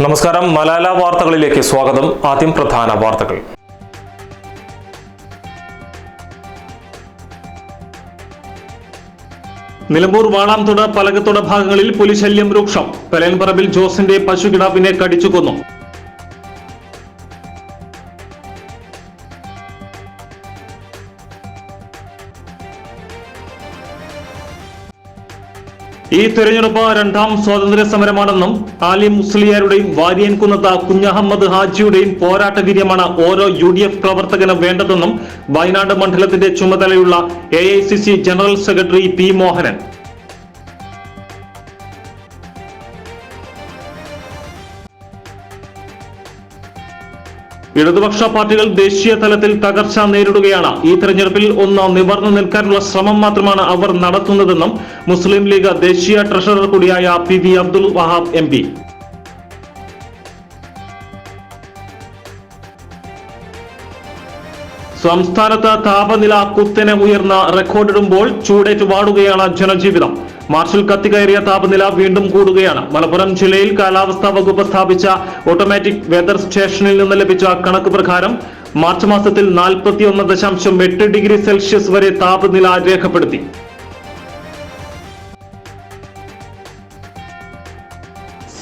നമസ്കാരം. മലാല വാർത്തകളിലേക്ക് സ്വാഗതം. ആദ്യം പ്രധാന വാർത്തകൾ. നിലമ്പൂർ വാളാംതുട പലകത്തുട ഭാഗങ്ങളിൽ പുലിശല്യം രൂക്ഷം. പെലൻപറമ്പിൽ ജോസിന്റെ പശുകിടാവിനെ കടിച്ചു ഈ തെരഞ്ഞെടുപ്പ് രണ്ടാം സ്വാതന്ത്ര്യ സമരമാണെന്നും ആലി മുസ്ലിയാരുടെയും വാര്യൻകുന്നത്ത കുഞ്ഞഹമ്മദ് ഹാജിയുടെയും പോരാട്ട വീര്യമാണ് ഓരോ യു ഡി എഫ് പ്രവർത്തകനും വേണ്ടതെന്നും വയനാട് മണ്ഡലത്തിന്റെ ചുമതലയുള്ള A general secretary P Mohanan. ഇടതുപക്ഷ പാർട്ടികൾ ദേശീയ തലത്തിൽ തകർച്ച നേരിടുകയാണ്. ഈ തെരഞ്ഞെടുപ്പിൽ ഒന്ന് നിവർന്നു നിൽക്കാനുള്ള ശ്രമം മാത്രമാണ് അവർ നടത്തുന്നതെന്നും മുസ്ലിം ലീഗ് ദേശീയ ട്രഷറർ കൂടിയായ P V Abdul Wahab M P. സംസ്ഥാനത്ത് താപനില കുത്തനെ ഉയർന്ന റെക്കോർഡിടുമ്പോൾ ചൂടേറ്റ് വാടുകയാണ് ജനജീവിതം. മാർച്ചിൽ കത്തിക്കയറിയ താപനില വീണ്ടും കൂടുകയാണ്. മലപ്പുറം ജില്ലയിൽ കാലാവസ്ഥാ വകുപ്പ് സ്ഥാപിച്ച ഓട്ടോമാറ്റിക് വെതർ സ്റ്റേഷനിൽ നിന്ന് ലഭിച്ച കണക്ക് പ്രകാരം മാർച്ച് മാസത്തിൽ നാൽപ്പത്തിയൊന്ന് ദശാംശം എട്ട് ഡിഗ്രി സെൽഷ്യസ് വരെ താപനില രേഖപ്പെടുത്തി.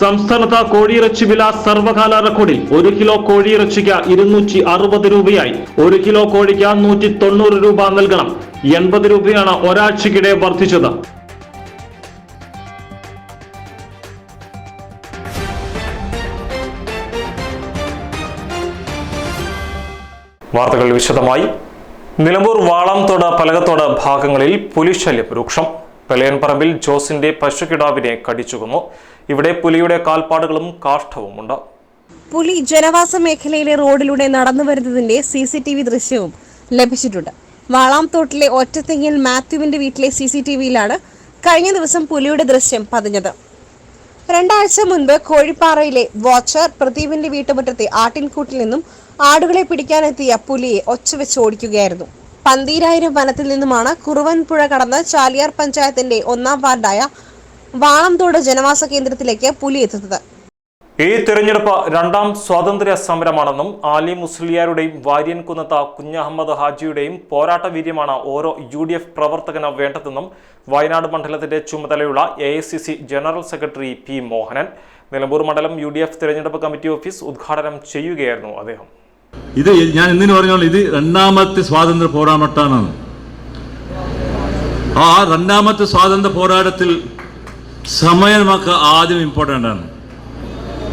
സംസ്ഥാനത്ത് കോഴിയിറച്ചി വില സർവകാല റെക്കോർഡിൽ ഒരു കിലോ കോഴിയിറച്ചിക്ക് ഇരുന്നൂറ്റി അറുപത് രൂപയായി. ഒരു കിലോ കോഴിക്ക് നൂറ്റി തൊണ്ണൂറ് രൂപ നൽകണം. എൺപത് രൂപയാണ് ഒരാഴ്ചക്കിടെ വർദ്ധിച്ചത്. വാർത്തകൾ വിശദമായി. നിലമ്പൂർ വാളംതോട് പലകത്തോട് ഭാഗങ്ങളിൽ പുലിശല്യം രൂക്ഷം. പെലയൻപറമ്പിൽ ജോസിന്റെ പശുകിടാവിനെ കടിച്ചുകൊന്നു. ഇവിടെ പുലിയുടെ കാൽപ്പാടുകളും കാഷ്ടവുമുണ്ട് പുലി ജനവാസ മേഖലയിലെ റോഡിലൂടെ നടന്നു വരുന്നതിന്റെ സി സി ടി വി ദൃശ്യവും ലഭിച്ചിട്ടുണ്ട്. വാളാംതോട്ടിലെ ഒറ്റത്തെങ്ങിൽ മാത്യുവിന്റെ വീട്ടിലെ സി സി ടി വിയിലാണ് കഴിഞ്ഞ ദിവസം പുലിയുടെ ദൃശ്യം പതിഞ്ഞത്. രണ്ടാഴ്ച മുൻപ് കോഴിപ്പാറയിലെ വാച്ചർ പ്രദീപിന്റെ വീട്ടുമുറ്റത്തെ ആട്ടിൻകൂട്ടിൽ നിന്നും ആടുകളെ പിടിക്കാനെത്തിയ പുലിയെ ഒച്ചവെച്ച് ഓടിക്കുകയായിരുന്നു. പന്തീരായിരം വനത്തിൽ നിന്നുമാണ് കുറുവൻപുഴ കടന്ന് ചാലിയാർ പഞ്ചായത്തിന്റെ ഒന്നാം വാർഡായ വാളംതോട് ജനവാസ കേന്ദ്രത്തിലേക്ക് പുലി എത്തുന്നത്. ഈ തിരഞ്ഞെടുപ്പ് രണ്ടാം സ്വാതന്ത്ര്യ സമരമാണെന്നും ആലി മുസ്ലിയാരുടെയും വാര്യൻ കുന്നത്ത കുഞ്ഞഹമ്മദ് ഹാജിയുടെയും പോരാട്ട വീര്യമാണ് ഓരോ യു ഡി എഫ് പ്രവർത്തകന് വേണ്ടതെന്നും വയനാട് മണ്ഡലത്തിന്റെ ചുമതലയുള്ള A general secretary P Mohanan. Nilambur മണ്ഡലം യു തിരഞ്ഞെടുപ്പ് കമ്മിറ്റി ഓഫീസ് ഉദ്ഘാടനം ചെയ്യുകയായിരുന്നു അദ്ദേഹം. ഇത് ഞാൻ എന്തിനു പറഞ്ഞോളൂ? ഇത് രണ്ടാമത്തെ സ്വാതന്ത്ര്യ പോരാട്ടമാണ്. ആ രണ്ടാമത്തെ സ്വാതന്ത്ര്യ പോരാട്ടത്തിൽ സമയം നമുക്ക് ആദ്യം ഇമ്പോർട്ടന്റ് ആണ്.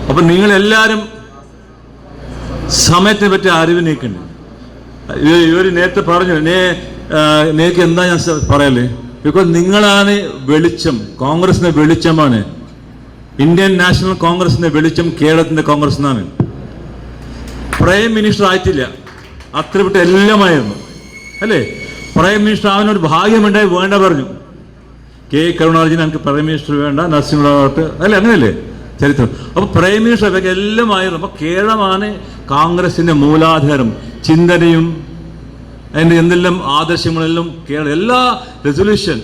അപ്പൊ നിങ്ങൾ എല്ലാവരും സമയത്തിനെ പറ്റി അറിവ് നീക്കുന്നുണ്ട് ഇവർ നേരത്തെ പറഞ്ഞു നേ നേക്ക് എന്താ ഞാൻ പറയല്ലേ ബിക്കോസ് നിങ്ങളാണ് വെളിച്ചം കോൺഗ്രസിന്റെ വെളിച്ചമാണ്. ഇന്ത്യൻ നാഷണൽ കോൺഗ്രസിന്റെ വെളിച്ചം കേരളത്തിന്റെ കോൺഗ്രസ് എന്നാണ് പ്രൈം മിനിസ്റ്റർ ആയിട്ടില്ല. അത്ര വിട്ട് എല്ലാമായിരുന്നു. അല്ലേ? പ്രൈം മിനിസ്റ്റർ ആവാനൊരു ഭാഗ്യമുണ്ടായി വേണ്ട പറഞ്ഞു. കെ. കരുണാർജി എനിക്ക് പ്രൈം മിനിസ്റ്റർ വേണ്ട നരസിംഹറാവട്ട് അല്ലേ? അങ്ങനെയല്ലേ? ചരിത്രം. അപ്പൊ പ്രൈം മിനിസ്റ്റർ ഇവർക്ക് എല്ലാമായിരുന്നു. അപ്പൊ കേരളമാണ് കോൺഗ്രസിന്റെ മൂലാധാരം. ചിന്തനയും അതിന്റെ എന്തെല്ലാം ആദർശങ്ങളെല്ലാം കേരള എല്ലാ റെസൊല്യൂഷൻ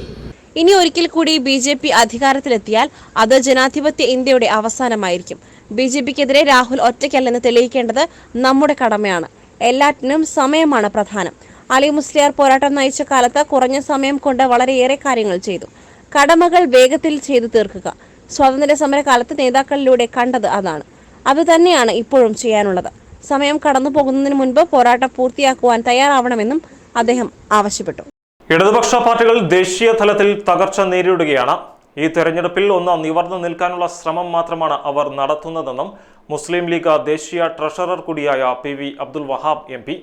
ഇനി ഒരിക്കൽ കൂടി ബി ജെ പി അധികാരത്തിലെത്തിയാൽ അത് ജനാധിപത്യ ഇന്ത്യയുടെ അവസാനമായിരിക്കും. ബി ജെ പിക്കെതിരെ രാഹുൽ ഒറ്റയ്ക്കല്ലെന്ന് തെളിയിക്കേണ്ടത് നമ്മുടെ കടമയാണ്. എല്ലാറ്റിനും സമയമാണ് പ്രധാനം. അലി മുസ്ലിയാർ പോരാട്ടം നയിച്ച കാലത്ത് കുറഞ്ഞ സമയം കൊണ്ട് വളരെയേറെ കാര്യങ്ങൾ ചെയ്തു. കടമകൾ വേഗത്തിൽ ചെയ്തു തീർക്കുക. സ്വാതന്ത്ര്യ സമരകാലത്ത് നേതാക്കളിലൂടെ കണ്ടത് അതാണ്. അതുതന്നെയാണ് ഇപ്പോഴും ചെയ്യാനുള്ളത്. സമയം കടന്നു പോകുന്നതിന് മുൻപ് പോരാട്ടം പൂർത്തിയാക്കുവാൻ തയ്യാറാവണമെന്നും അദ്ദേഹം ആവശ്യപ്പെട്ടു. ഇടതുപക്ഷ പാർട്ടികൾ ദേശീയ തലത്തിൽ തകർച്ച നേരിടുകയാണ്. ഈ തെരഞ്ഞെടുപ്പിൽ ഒന്ന് നിവർന്നു നിൽക്കാനുള്ള ശ്രമം മാത്രമാണ് അവർ നടത്തുന്നതെന്നും മുസ്ലിം ലീഗ് ദേശീയ ട്രഷറർ കൂടിയായ P V Abdul Wahab M P.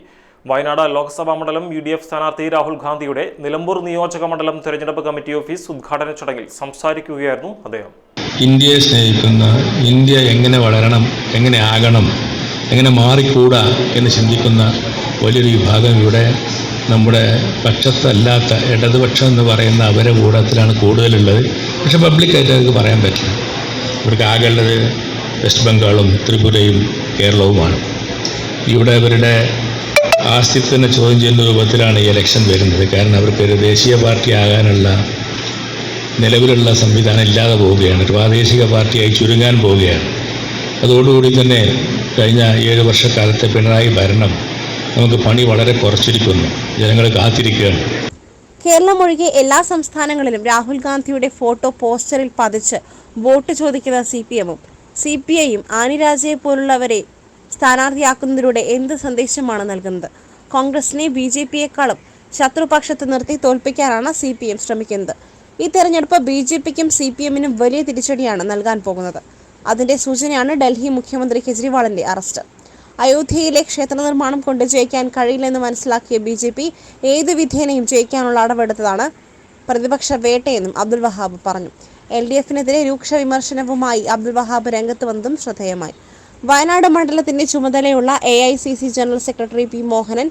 Wayanad Lok Sabha മണ്ഡലം യു ഡി എഫ് സ്ഥാനാർത്ഥി രാഹുൽ ഗാന്ധിയുടെ നിലമ്പൂർ നിയോജക മണ്ഡലം തെരഞ്ഞെടുപ്പ് കമ്മിറ്റി ഓഫീസ് ഉദ്ഘാടന ചടങ്ങിൽ സംസാരിക്കുകയായിരുന്നു അദ്ദേഹം. ഇന്ത്യയെ സ്നേഹിക്കുന്ന ഇന്ത്യ എങ്ങനെ വളരണം എങ്ങനെ ആകണം എങ്ങനെ മാറിക്കൂടാ എന്ന് ചിന്തിക്കുന്ന വലിയൊരു വിഭാഗം ഇവിടെ നമ്മുടെ പക്ഷത്തല്ലാത്ത ഇടതുപക്ഷം എന്ന് പറയുന്ന അവരെ കൂടത്തിലാണ് കൂടുതലുള്ളത്. പക്ഷെ പബ്ലിക്കായിട്ട് അവർക്ക് പറയാൻ പറ്റില്ല. ഇവർക്ക് ആകേണ്ടത് വെസ്റ്റ് ബംഗാളും ത്രിപുരയും കേരളവുമാണ് ഇവിടെ അവരുടെ ആസ്തിത്വനെ ചോദ്യം ചെയ്യുന്ന രൂപത്തിലാണ് ഈ ഇലക്ഷൻ വരുന്നത്. കാരണം അവർക്കൊരു ദേശീയ പാർട്ടി ആകാനുള്ള നിലവിലുള്ള സംവിധാനം ഇല്ലാതെ പോവുകയാണ്. ഒരു പ്രാദേശിക പാർട്ടിയായി ചുരുങ്ങാൻ പോവുകയാണ്. അതോടുകൂടി തന്നെ കഴിഞ്ഞ ഏഴ് വർഷക്കാലത്തെ പിണറായി ഭരണം നമുക്ക് പണി വളരെ കുറച്ചിരിക്കുന്നു. ജനങ്ങൾ കാത്തിരിക്കുകയാണ്. കേരളം ഒഴികെ എല്ലാ സംസ്ഥാനങ്ങളിലും രാഹുൽ ഗാന്ധിയുടെ ഫോട്ടോ പോസ്റ്ററിൽ പതിച്ച് വോട്ട് ചോദിക്കുന്ന സി പി എമ്മും സി പി ഐയും ആനിരാജയെ പോലുള്ളവരെ സ്ഥാനാർത്ഥിയാക്കുന്നതിലൂടെ എന്ത് സന്ദേശമാണ് നൽകുന്നത്? കോൺഗ്രസിനെ ബി ജെ പിയെക്കാളും ശത്രുപക്ഷത്ത് നിർത്തി തോൽപ്പിക്കാനാണ് സി പി എം ശ്രമിക്കുന്നത്. ഈ തെരഞ്ഞെടുപ്പ് ബി ജെ പിക്കും സി പി എമ്മിനും വലിയ തിരിച്ചടിയാണ് നൽകാൻ പോകുന്നത്. അതിന്റെ സൂചനയാണ് ഡൽഹി മുഖ്യമന്ത്രി കെജ്രിവാളിന്റെ അറസ്റ്റ്. അയോധ്യയിലെ ക്ഷേത്ര നിർമ്മാണം കൊണ്ട് ജയിക്കാൻ കഴിയില്ലെന്ന് മനസ്സിലാക്കിയ ബി ജെ പി ഏത് വിധേനയും ജയിക്കാനുള്ള അടവെടുത്തതാണ് പ്രതിപക്ഷ വേട്ടയെന്നും അബ്ദുൽ വഹാബ് പറഞ്ഞു. എൽ ഡി എഫിനെതിരെ രൂക്ഷ വിമർശനവുമായി അബ്ദുൽ വഹാബ് രംഗത്ത് വന്നതും ശ്രദ്ധേയമായി. വയനാട് മണ്ഡലത്തിന്റെ ചുമതലയുള്ള A I C C general secretary P Mohanan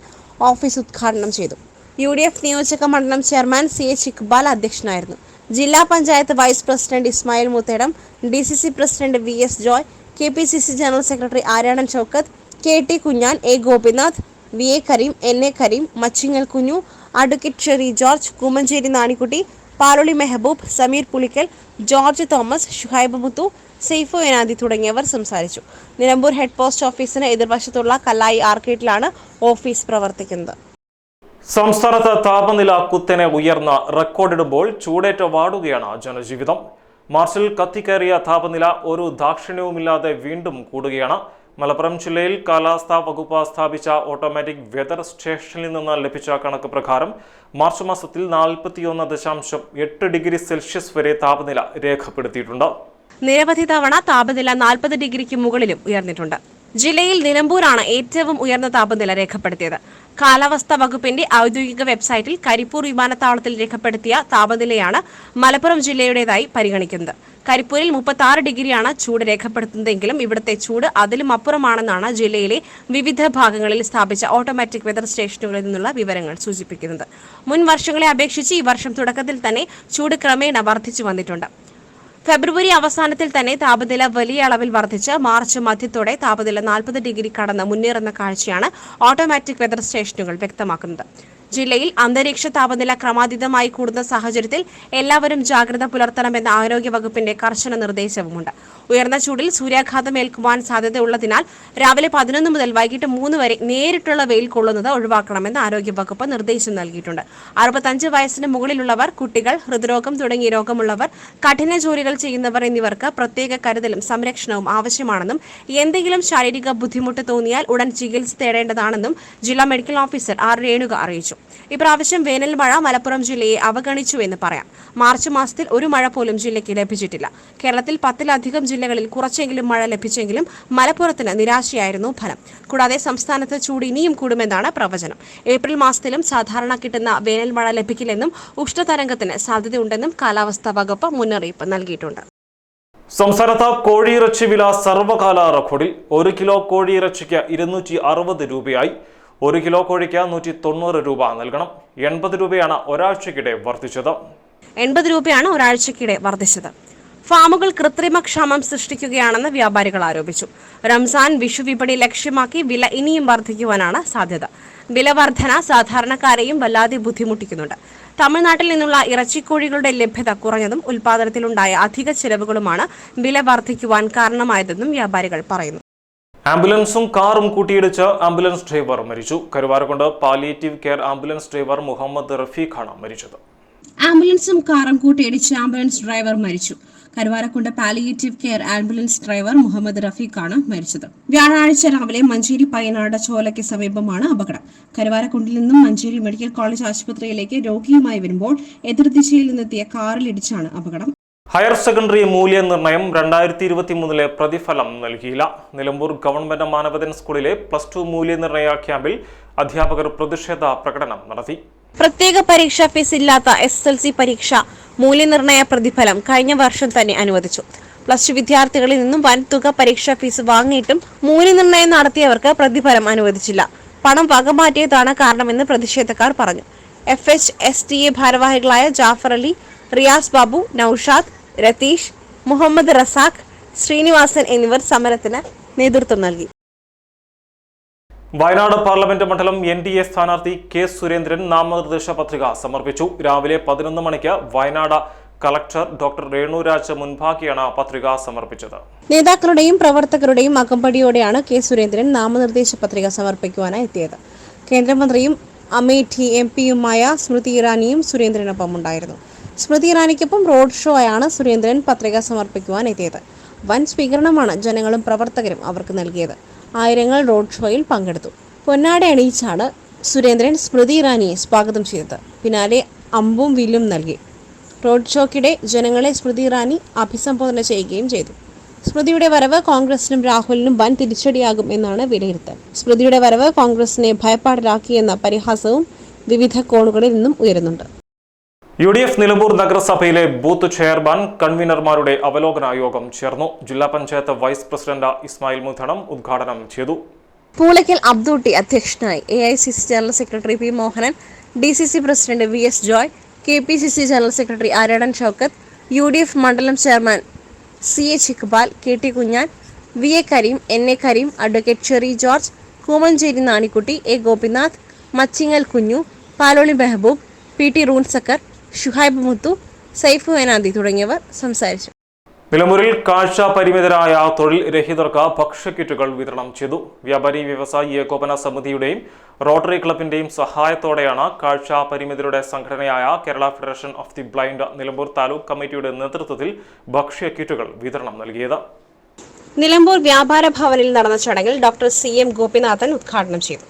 office ഉദ്ഘാടനം ചെയ്തു. യു ഡി എഫ് നിയോജക മണ്ഡലം ചെയർമാൻ സി എച്ച് ഇക്ബാൽ അധ്യക്ഷനായിരുന്നു. ജില്ലാ panchayat vice president Ismail Muthedam D C C president V S Joy K P C C general secretary Aryadan Shoukath K T Kunhan A Gopinath V A Kareem N A Kareem Machingal Kunju advocate Sherry George Kummancheri Nanikutty Paloli Mehaboob Sameer Pulikkal George Thomas Shuhaib Muthu Saifu Enadi തുടങ്ങിയവർ സംസാരിച്ചു. Nilambur head post ഓഫീസിന് എതിർവശത്തുള്ള കല്ലായി ആർക്കേറ്റിലാണ് office പ്രവർത്തിക്കുന്നത്. സംസ്ഥാനത്ത് താപനില കുത്തനെ ഉയർന്ന റെക്കോർഡിടുമ്പോൾ ചൂടേറ്റ് വാടുകയാണ് ജനജീവിതം. മാർച്ചിൽ കത്തിക്കേറിയ താപനില ഒരു ദാക്ഷിണ്യവുമില്ലാതെ വീണ്ടും കൂടുകയാണ്. മലപ്പുറം ജില്ലയിൽ കാലാവസ്ഥാ വകുപ്പ് സ്ഥാപിച്ച ഓട്ടോമാറ്റിക് വെതർ സ്റ്റേഷനിൽ നിന്ന് ലഭിച്ച കണക്ക് പ്രകാരം മാർച്ച് മാസത്തിൽ നാൽപ്പത്തിയൊന്ന് ദശാംശം എട്ട് ഡിഗ്രി സെൽഷ്യസ് വരെ താപനില രേഖപ്പെടുത്തിയിട്ടുണ്ട്. നിരവധി തവണ താപനില നാൽപ്പത് ഡിഗ്രിക്ക് മുകളിലും ഉയർന്നിട്ടുണ്ട്. ജില്ലയിൽ നിലമ്പൂരാണ് ഏറ്റവും ഉയർന്ന താപനില രേഖപ്പെടുത്തിയത്. കാലാവസ്ഥാ വകുപ്പിന്റെ ഔദ്യോഗിക വെബ്സൈറ്റിൽ കരിപ്പൂർ വിമാനത്താവളത്തിൽ രേഖപ്പെടുത്തിയ താപനിലയാണ് മലപ്പുറം ജില്ലയുടേതായി പരിഗണിക്കുന്നത്. കരിപ്പൂരിൽ മുപ്പത്തി ആറ് ഡിഗ്രിയാണ് ചൂട് രേഖപ്പെടുത്തുന്നതെങ്കിലും ഇവിടുത്തെ ചൂട് അതിലും അപ്പുറമാണെന്നാണ് ജില്ലയിലെ വിവിധ ഭാഗങ്ങളിൽ സ്ഥാപിച്ച ഓട്ടോമാറ്റിക് വെതർ സ്റ്റേഷനുകളിൽ നിന്നുള്ള വിവരങ്ങൾ സൂചിപ്പിക്കുന്നത്. മുൻ വർഷങ്ങളെ അപേക്ഷിച്ച് ഈ വർഷം തുടക്കത്തിൽ തന്നെ ചൂട് ക്രമേണ വർദ്ധിച്ചു വന്നിട്ടുണ്ട്. ഫെബ്രുവരി അവസാനത്തിൽ തന്നെ താപനില വലിയ അളവിൽ വർദ്ധിച്ച് മാർച്ച് മധ്യത്തോടെ താപനില നാൽപ്പത് ഡിഗ്രി കടന്ന് മുന്നേറുന്ന കാഴ്ചയാണ് ഓട്ടോമാറ്റിക് വെതർ സ്റ്റേഷനുകൾ വ്യക്തമാക്കുന്നത്. ജില്ലയിൽ അന്തരീക്ഷ താപനില ക്രമാതീതമായി കൂടുന്ന സാഹചര്യത്തിൽ എല്ലാവരും ജാഗ്രത പുലർത്തണമെന്ന ആരോഗ്യ വകുപ്പിന്റെ കർശന നിർദ്ദേശവുമുണ്ട്. ഉയർന്ന ചൂടിൽ സൂര്യാഘാതം ഏൽക്കുവാൻ സാധ്യതയുള്ളതിനാൽ രാവിലെ പതിനൊന്ന് മുതൽ വൈകിട്ട് മൂന്ന് വരെ നേരിട്ടുള്ള വെയിൽ കൊള്ളുന്നത് ഒഴിവാക്കണമെന്ന് ആരോഗ്യ വകുപ്പ് നിർദ്ദേശം നൽകിയിട്ടുണ്ട്. അറുപത്തഞ്ച് വയസ്സിന് മുകളിലുള്ളവർ കുട്ടികൾ ഹൃദ്രോഗം തുടങ്ങിയ രോഗമുള്ളവർ കഠിന ജോലികൾ ചെയ്യുന്നവർ എന്നിവർക്ക് പ്രത്യേക കരുതലും സംരക്ഷണവും ആവശ്യമാണെന്നും എന്തെങ്കിലും ശാരീരിക ബുദ്ധിമുട്ട് തോന്നിയാൽ ഉടൻ ചികിത്സ തേടേണ്ടതാണെന്നും ജില്ലാ മെഡിക്കൽ ഓഫീസർ ആർ രേണുക അറിയിച്ചു. ഇപ്രാവശ്യം വേനൽ മഴ മലപ്പുറം ജില്ലയെ അവഗണിച്ചു എന്ന് പറയാം. മാർച്ച് മാസത്തിൽ ഒരു മഴ പോലും ജില്ലയ്ക്ക് ലഭിച്ചിട്ടില്ല. കേരളത്തിൽ പത്തിലധികം ജില്ലകളിൽ കുറച്ചെങ്കിലും മഴ ലഭിച്ചെങ്കിലും മലപ്പുറത്തിന് നിരാശയായിരുന്നു ഫലം. കൂടാതെ സംസ്ഥാനത്ത് ചൂട് ഇനിയും കൂടുമെന്നാണ് പ്രവചനം. ഏപ്രിൽ മാസത്തിലും സാധാരണ കിട്ടുന്ന വേനൽ മഴ ലഭിക്കില്ലെന്നും ഉഷ്ണതരംഗത്തിന് സാധ്യതയുണ്ടെന്നും കാലാവസ്ഥാ വകുപ്പ് മുന്നറിയിപ്പ് നൽകിയിട്ടുണ്ട്. സംസ്ഥാനത്ത് കോഴിയിറച്ചി വില സർവകാല റെക്കോർഡിൽ ഒരു കിലോ കോഴിയിറച്ചിക്ക് ഇരുന്നൂറ്റി അറുപത് രൂപയായി. ഒരു കിലോ കോഴിക്ക് നൂറ്റി തൊണ്ണൂറ് രൂപ നൽകണം. എൺപത് രൂപയാണ് ഒരാഴ്ചക്കിടെ വർദ്ധിച്ചത്. എൺപത് രൂപയാണ് ഒരാഴ്ചക്കിടെ വർദ്ധിച്ചത്. ഫാമുകൾ കൃത്രിമക്ഷാമം സൃഷ്ടിക്കുകയാണെന്ന് വ്യാപാരികൾ ആരോപിച്ചു. റംസാൻ വിഷു വിപണി ലക്ഷ്യമാക്കി വില ഇനിയും വർദ്ധിക്കുവാനാണ് സാധ്യത. വില വർധന സാധാരണക്കാരെയും വല്ലാതെ ബുദ്ധിമുട്ടിക്കുന്നുണ്ട്. തമിഴ്നാട്ടിൽ നിന്നുള്ള ഇറച്ചിക്കോഴികളുടെ ലഭ്യത കുറഞ്ഞതും ഉൽപാദനത്തിലുണ്ടായ അധിക ചെലവുകളുമാണ് വില വർദ്ധിക്കുവാൻ കാരണമായതെന്നും വ്യാപാരികൾ പറയുന്നു. ആംബുലൻസും കാറും കൂട്ടിയിടിച്ച് ആംബുലൻസ് ഡ്രൈവർ മരിച്ചു. Karuvarakundu palliative care ambulance driver Muhammad റഫീഖാണ് മരിച്ചത്. ആംബുലൻസും കാറും കൂട്ടിയിടിച്ച് ആംബുലൻസ് ഡ്രൈവർ മരിച്ചു. Karuvarakundu palliative care ambulance driver Muhammad റഫീഖാണ് മരിച്ചത്. വ്യാഴാഴ്ച രാവിലെ മഞ്ചേരി പയ്യനാട് ചോലയ്ക്ക് സമീപമാണ് അപകടം. കരുവാരക്കുണ്ടിൽ നിന്നും മഞ്ചേരി മെഡിക്കൽ കോളേജ് ആശുപത്രിയിലേക്ക് രോഗിയുമായി വരുമ്പോൾ എതിർദിശയിൽ നിന്നെത്തിയ കാറിലിടിച്ചാണ് അപകടം. ഹയർ സെക്കൻഡറി മൂല്യനിർണയം രണ്ടായിരത്തി ഇരുപത്തി മൂന്നിലെ പ്രതിഫലം നൽകിയില്ല. നിലമ്പൂർ ഗവൺമെന്റ് മാനവദൻ സ്കൂളിലെ പ്ലസ് ടു മൂല്യനിർണയ ക്യാമ്പിൽ അധ്യാപകർ പ്രതിഷേധ പ്രകടനം നടത്തി. പ്രത്യേക പരീക്ഷാ ഫീസ് ഇല്ലാത്ത എസ് എൽ സി പരീക്ഷ മൂല്യനിർണയ പ്രതിഫലം കഴിഞ്ഞ വർഷം തന്നെ അനുവദിച്ചു. പ്ലസ് ടു വിദ്യാർത്ഥികളിൽ നിന്നും വൻതുക പരീക്ഷാ ഫീസ് വാങ്ങിയിട്ടും മൂല്യനിർണയം നടത്തിയവർക്ക് പ്രതിഫലം അനുവദിച്ചില്ല. പണം വകമാറ്റിയതാണ് കാരണമെന്ന് പ്രതിഷേധക്കാർ പറഞ്ഞു. F H S T A ഭാരവാഹികളായ ജാഫർ അലി റിയാസ് ബാബു നൌഷാദ് രതീഷ് മുഹമ്മദ് റസാഖ് ശ്രീനിവാസൻ എന്നിവർ സമരത്തിന് നേതൃത്വം നൽകി. വയനാട് പാർലമെന്റ് മണ്ഡലം എൻ ഡി എ സ്ഥാനാർത്ഥി കെ സുരേന്ദ്രൻ നാമനിർദ്ദേശ പത്രിക സമർപ്പിച്ചു. രാവിലെ പതിനൊന്ന് മണിക്ക് വയനാട് കളക്ടർ ഡോക്ടർ രേണുരാജ് മുൻഭാഗിയാണ് പത്രിക സമർപ്പിച്ചത്. നേതാക്കളുടെയും പ്രവർത്തകരുടെയും അകമ്പടിയോടെയാണ് കെ സുരേന്ദ്രൻ നാമനിർദ്ദേശ പത്രിക സമർപ്പിക്കുവാനായി എത്തിയത്. കേന്ദ്രമന്ത്രിയും അമേഠി എം പിയുമായ സ്മൃതി ഇറാനിയും സുരേന്ദ്രനൊപ്പം ഉണ്ടായിരുന്നു സ്മൃതി ഇറാനിക്കൊപ്പം റോഡ് ഷോ ആയാണ് സുരേന്ദ്രൻ പത്രിക സമർപ്പിക്കുവാൻ എത്തിയത്. വൻ സ്വീകരണമാണ് ജനങ്ങളും പ്രവർത്തകരും അവർക്ക് നൽകിയത്. ആയിരങ്ങൾ റോഡ് ഷോയിൽ പങ്കെടുത്തു. പൊന്നാട അണിയിച്ചാണ് സുരേന്ദ്രൻ സ്മൃതി ഇറാനിയെ സ്വാഗതം ചെയ്തത്. പിന്നാലെ അമ്പും വില്ലും നൽകി. റോഡ് ഷോക്കിടെ ജനങ്ങളെ സ്മൃതി ഇറാനി അഭിസംബോധന ചെയ്യുകയും ചെയ്തു. സ്മൃതിയുടെ വരവ് കോൺഗ്രസിനും രാഹുലിനും വൻ തിരിച്ചടിയാകും എന്നാണ് വിലയിരുത്തൽ. സ്മൃതിയുടെ വരവ് കോൺഗ്രസിനെ ഭയപ്പാടിലാക്കിയെന്ന പരിഹാസവും വിവിധ കോണുകളിൽ നിന്നും ഉയരുന്നുണ്ട്. യു ഡി എഫ് നിലമ്പൂർ നഗരസഭയിലെ ബൂത്ത് ചെയർമാൻ കൺവീനർമാരുടെ അവലോകന യോഗം ചേർന്നു. ജില്ലാ പഞ്ചായത്ത് വൈസ് പ്രസിഡന്റ് ഇസ്മായിൽ മുധണം ഉദ്ഘാടനം ചെയ്തു. പൂളയ്ക്കൽ അബ്ദുട്ടി അധ്യക്ഷനായി A I C C general secretary P Mohanan D C C president V S Joy K P C C general secretary Aryadan Shoukath U D F മണ്ഡലം chairman C H Iqbal K T Kunhan V A Kareem N A Kareem advocate Sherry George Kummancheri Nanikutty A Gopinath Machingal Kunju Paloli Mehaboob P T റൂൺസക്കർ Shuhaib Muthu Saif വേനാന്തി തുടങ്ങിയവർ സംസാരിച്ചു. നിലമ്പൂരിൽ കാഴ്ച പരിമിതരായ തൊഴിൽ രഹിതർക്ക് ഭക്ഷ്യക്കിറ്റുകൾ വിതരണം ചെയ്തു. വ്യാപാരി വ്യവസായി ഏകോപന സമിതിയുടെയും റോട്ടറി ക്ലബിന്റെയും സഹായത്തോടെയാണ് കാഴ്ച പരിമിതരുടെ സംഘടനയായ Kerala federation of the blind Nilambur taluk കമ്മിറ്റിയുടെ നേതൃത്വത്തിൽ ഭക്ഷ്യക്കിറ്റുകൾ വിതരണം നൽകിയത്. നിലമ്പൂർ വ്യാപാര ഭവനിൽ നടന്ന ചടങ്ങിൽ ഡോക്ടർ സി എം ഗോപിനാഥൻ ഉദ്ഘാടനം ചെയ്തു.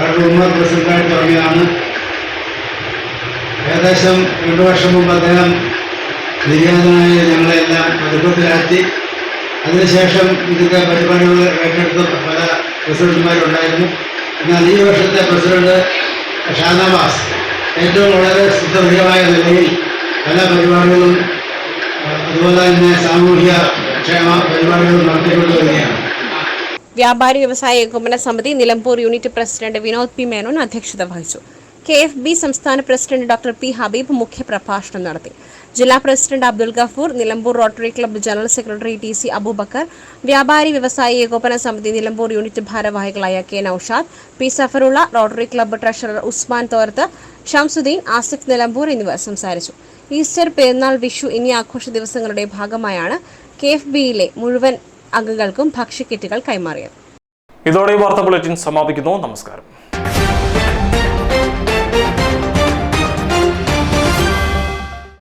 കാരണം ഉമ്മർ പ്രസിഡന്റായി തുടങ്ങിയതാണ്. ഏകദേശം രണ്ടു വർഷം മുമ്പ് അദ്ദേഹം നിര്യാതനായ ഞങ്ങളെല്ലാം പതിപ്പത്തിലാക്കി അതിനുശേഷം ഇതിന്റെ പരിപാടികൾ ഏറ്റെടുത്ത പല പ്രസിഡന്റുമാരുണ്ടായിരുന്നു. എന്നാൽ ഈ വർഷത്തെ പ്രസിഡന്റ് ഷാനവാസ് ഏറ്റവും വളരെ ശ്രദ്ധേയമായ നിലയിൽ പല പരിപാടികളും അതുപോലെ തന്നെ സാമൂഹ്യ ക്ഷേമ പരിപാടികളും നടത്തിക്കൊണ്ട് വരികയാണ് വ്യാപാരി വ്യവസായ ഏകോപന സമിതി Nilambur unit president Vinod P Menon അധ്യക്ഷത വഹിച്ചു. കെ എഫ് ബി സംസ്ഥാന പ്രസിഡന്റ് ഡോക്ടർ പി ഹബീബ് മുഖ്യപ്രഭാഷണം നടത്തി. ജില്ലാ president Abdul Gafoor Nilambur rotary club general secretary T C Aboobacker വ്യാപാരി വ്യവസായ ഏകോപന സമിതി നിലമ്പൂർ യൂണിറ്റ് ഭാരവാഹികളായ K Noushad P Safarulla rotary club treasurer Usman തോർത്ത് ഷംസുദ്ദീൻ ആസിഫ് നിലമ്പൂർ എന്നിവർ സംസാരിച്ചു. ഈസ്റ്റർ പെരുന്നാൾ വിഷു എന്നീ ആഘോഷ ദിവസങ്ങളുടെ ഭാഗമായാണ് കെ എഫ് ബിയിലെ മുഴുവൻ അംഗങ്ങൾക്കും ഭക്ഷ്യക്കിറ്റുകൾ കൈമാറിയത്. ഇതോടെ ഈ വാർത്താ ബുള്ളറ്റിൻ സമാപിക്കുന്നു. നമസ്കാരം.